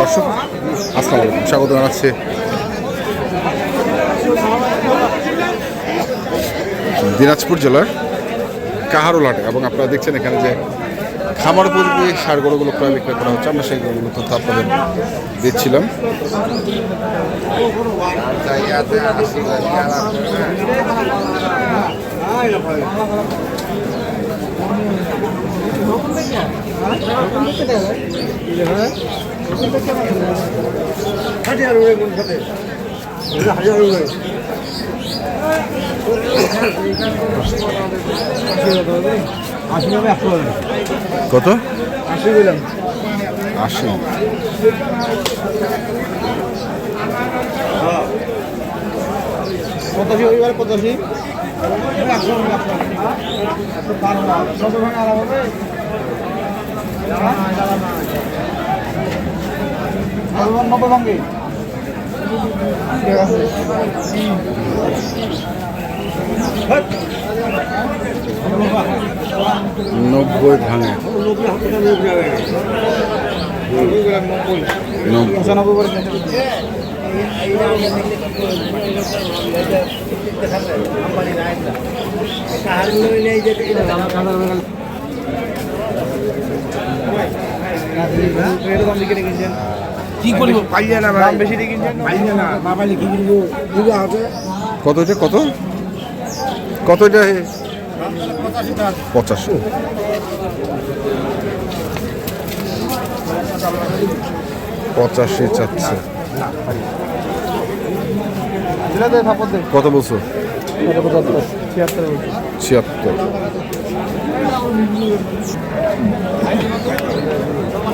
দর্শক, আসসালামু আলাইকুম। স্বাগত জানাচ্ছি। দিনাজপুর জেলার কাহারোল হাটে এবং আপনারা দেখছেন এখানে যে খামার উপযোগী সার গরুগুলো প্রায় বিক্রয় করা হচ্ছে। আমরা সেই গরুগুলো তথ্য আপনাদের দিচ্ছিলাম। হাজার উড়ে মন সাথে হাজার উড়ে কত? আশি বললাম আশি। পঁচাশি রবিবার পঁচাশি। একশো বারো হবে। হ্যাঁ? নববঙ্গে। ঠিক আছে নব্বই। ভাঙে এরকম দিকে রেখেছেন কি করব? পাইলে না ভাই বেশি দিয়ে কিনছেন পাইলে না পাইলে কি করব দুগা আছে কত এটা কত কত এটা হে? পঁচাশি পঁচাশি চাচ্ছে কত বলছো। ছিয়াত্তর।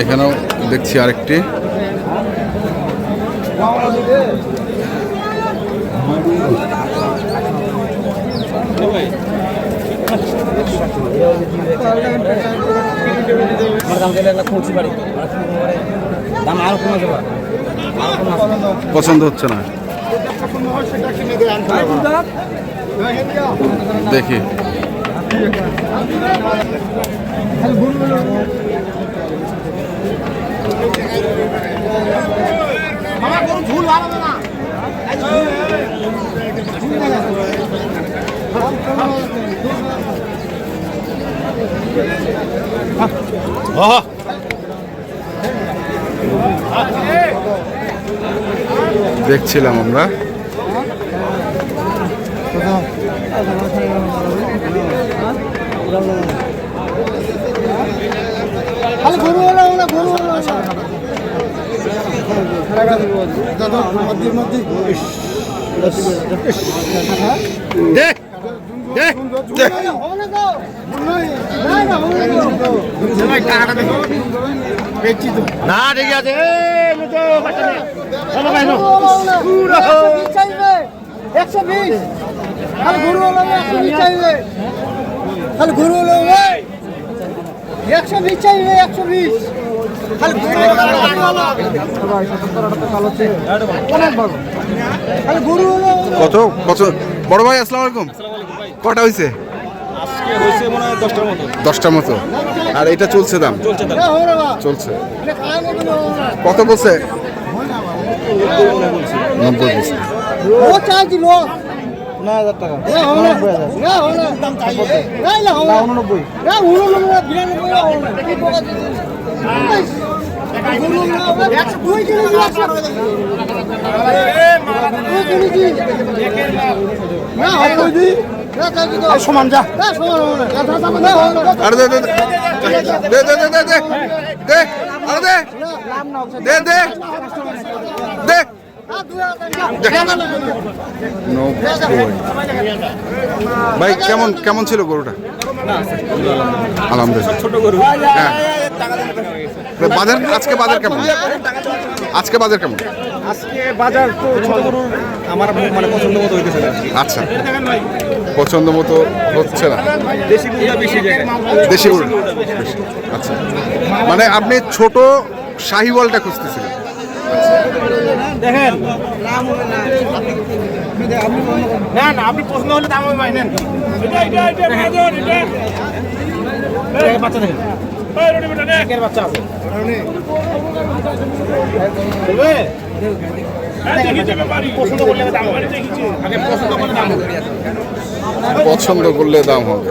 এখানেও দেখছি আরেকটি। পছন্দ হচ্ছে না। দেখি। আহ দেখছিলাম আমরা। খালি গরু হলো না গরু হলো দাদা মধ্যে মধ্যে দে দে দে না ঠিক আছে একশো বিশ। খালি গরু হলো একশো বিশ চাইবে। খালি গরু হলো একশো বিশ চাইবে একশো বিশ। খালি খালি গরু হলো কত? কত? বড় ভাই আসসালামু আলাইকুম। কটা হয়েছে মনে হয় দশটার মতো। আর এটা চলছে দাম? চলছে কত বলছে? নব্বই বলছে নয় হাজার টাকা। উননব্বই সমান যা। আরে দে দে দে। দে দে দে দে দে। আরে দে দে। দে। ভাই কেমন কেমন ছিল গরুটা? আলহামদুলিল্লাহ। ছোট গরু হ্যাঁ বাজার আজকে বাজার কেমন? আজকে বাজার কেমন? আজকে বাজার তো ছোট গরু আমার মানে পছন্দ মতো হইতেছে না। আচ্ছা। পছন্দ মতো হচ্ছে না। দেশি গরুটা বেশি দেশি গরু আচ্ছা। মানে আপনি ছোট শাহিওয়ালটা খুঁজতেছিলেন। দেখেন। না না আপনি পছন্দ হলে দাম বাচ্চা দেখেন? পছন্দ করলে দাম হবে।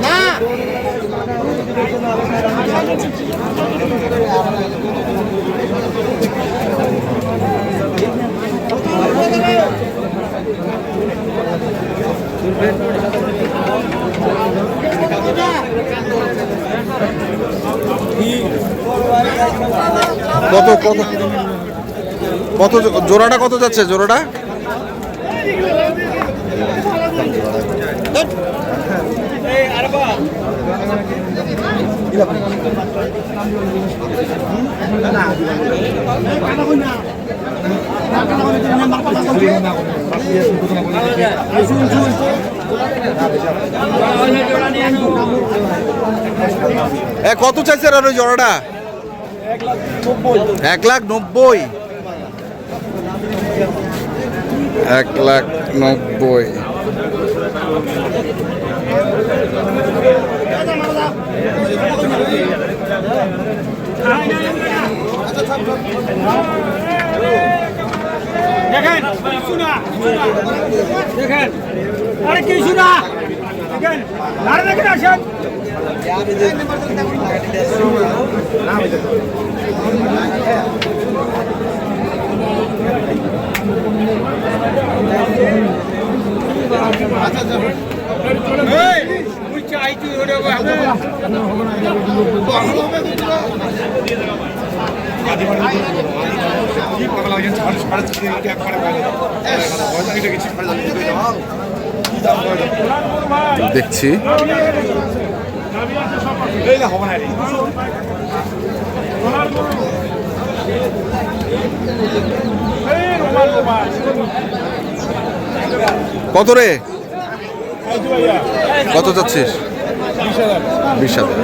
না। কত কত? কত জোড়াটা কত যাচ্ছে? জোড়াটা? কত চাইছে আর ওই জোড়াটা? এক লাখ নব্বই এক লাখ নব্বই দেখেন শুনা দেখেন আরে কি শুনা দেখেন আরে দেখেন আসেন দেখছি। কত রে? কত যাচ্ছিস? বিশ হাজার।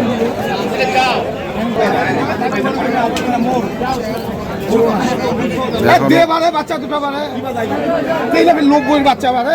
বাচ্চা দুটো বাড়ে। নব্বই বাচ্চা বাড়ে।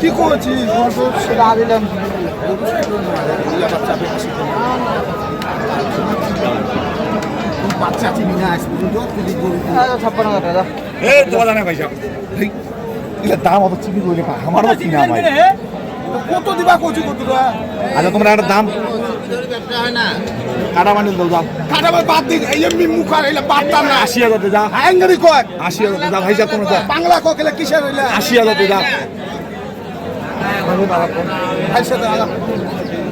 কি করছিস? সেটা দিলাম বাচ্চা চিনি না আজ পর্যন্ত এই তো জানা ভাই সাহেব দাম অত চিনি কইলে আমারও চিনা ভাই কত দিবা কচি কত আচ্ছা তোমরা একটা দাম কাটা বান্ডিল দাও দাও কাটা বাদ দিক এই এমনি মুখ আর এলা পারতাম না। আশি হাজার দাও হ্যাঙ্গারি কয়? আশি হাজার দাও ভাই সাহেব তোমরা বাংলা কয় গেলে কিসের হইলে? আশি হাজার যা ভাই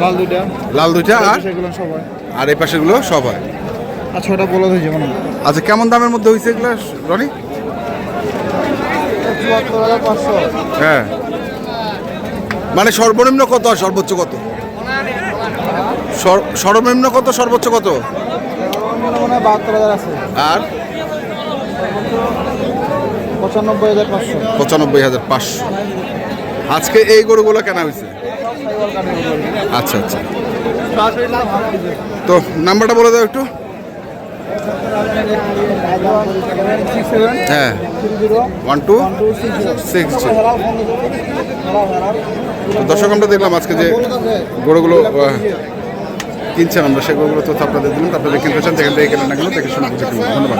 লাল দুটা লাল দুইটা আর? আর এই পাশেগুলো সব হয়? আর ছটা বলা হয়েছে মনে আচ্ছা কেমন দামের মধ্যে হয়েছে এগুলো রনি? হ্যাঁ। মানে সর্বনিম্ন কত আর সর্বোচ্চ কত? সর্বনিম্ন কত সর্বোচ্চ কত? আর? পঁচানব্বই হাজার পাঁচশো। পঁচানব্বই হাজার পাঁচশো। আজকে এই গরুগুলো কেনা হয়েছে? আচ্ছা আচ্ছা। তো নাম্বারটা বলে দাও একটু। হ্যাঁ। ওয়ান টু সিক্স দর্শক, আমরা দেখলাম আজকে যে গরুগুলো কিনছেন আমরা সেই গরুগুলো তথ্য আপনাদের দিলাম আপনাদের কিনতে চান, যেখান থেকে কেনেন না কেন, দেখে শুনে। ধন্যবাদ।